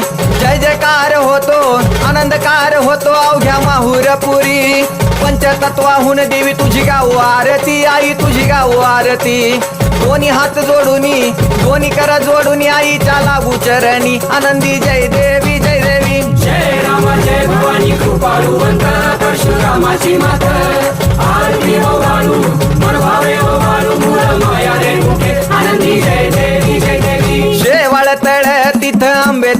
जय जयकार होतो आनंदकार होतो अवघ्या माहुरपुरी. पंचतत्वाहून देवी तुझी गाव आरती आई तुझी गाव आरती. दोन्ही हात जोडूनी दोन्ही कर जोडून आईच्या लागू चरणी. आनंदी जय देवी जय देवी. जय राम जय भवानी कृपाळू परशुरामाची माता.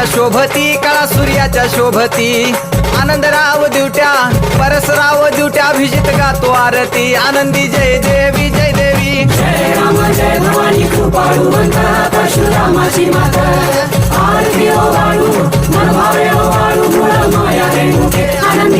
सूर्याच्या शोभती कळा सूर्याच्या शोभती. आनंदराव दिवट्या परसराव दिवट्या अभिजित गातो आरती. आनंदी जय देवी जय देवी. जय राम जय भवानी परशुरामाची आरती ओ वाळू ओ वाळू माया रेणुके. आनंदी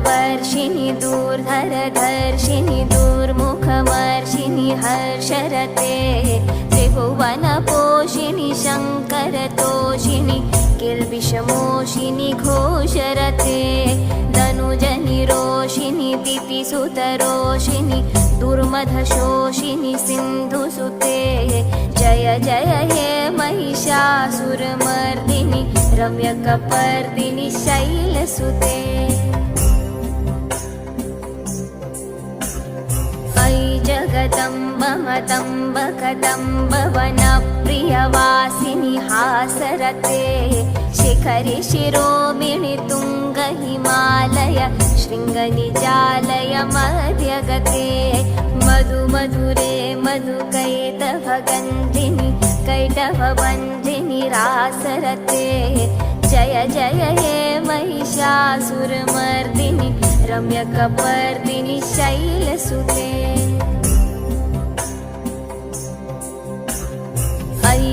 सुरवरवर्षिणि दूर्धरधर्षिणि दुर्मुखमर्षिणि हर्षरते त्रिभुवनपोषिणि शङ्ख करतोषिणि किल्बिषमोषिनि घोषरते धनुजनि रोषिणि दितिसुतरोषिणि दुर्मधशोषिनि सिन्धुसुते जय जय हे महिषासुरमर्दिनि रम्यकपर्दिनि शैलसुते जगदम्ब मदम्ब कदम्ब वनप्रियवासिनि हासरते। शिखरि शिरोमिणि तुङ्ग हिमालय शृङ्गनिजालय मध्यगते। मधु मधुरे मधुकैटभगन्धिनि कैटभबन्धिनि रासरते। जय जय हे महिषासुरमर्दिनि रम्यकपर्दिनि शैलसुते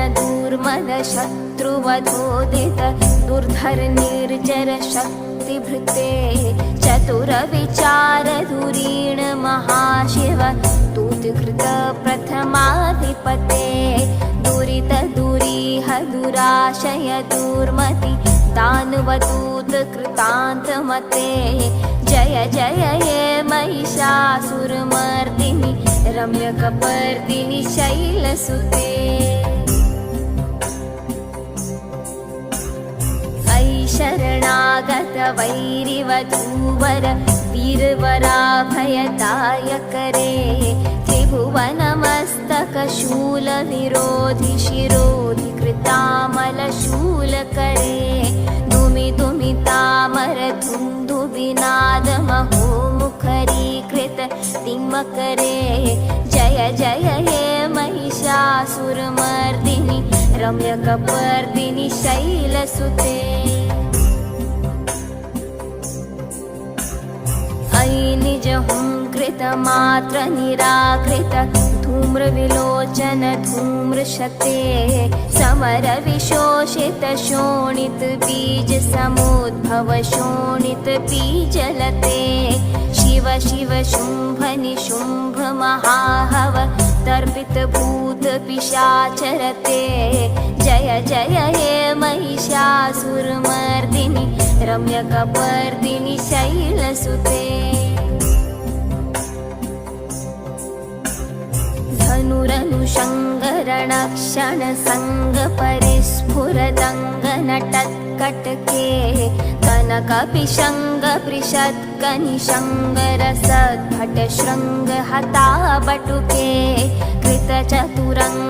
ऐरणदूर्मदशत्रुवधोदित दुर्धर निर्जर शक्तिभृते चतुरविचारधुरीण महाशिव दूतकृत प्रथमाधिपते दुरित दुरीह दुराशय दुर्मति दानवदूत कृतान्तमते जय जय हे महिषासुरमर्दिनि रम्यकपर्दिनि शैलसुते शरणागत वैरिवधूवर वीरवराभयदायकरे त्रिभुवनमस्तकशूलविरोधि शिरोधि कृतामलशूलकरे दुमि दुमि तामर धुन्धुविनाद महोमुखरीकृत तिमकरे जय जय हे महिषासुरमर्दिनि रम्यकपर्दिनि शैलसुते हुङ्कृतमात्र निराकृत धूम्रविलोचन धूम्रशते समरविशोषित शोणित बीज समुद्भव शोणित बीजलते। शिव शिव शुम्भ निशुम्भ महाहव तर्पित भूत पिशाचरते। जय जय हे महिषासुरमर्दिनि रम्यकपर्दिनि शैलसुते सङ्गपरिस्फुरदङ्गनटत्कटके कनकपिशङ्गपृषत्कनिशङ्गरसद्भट शृङ्गहता बटुके कृतचतुरङ्ग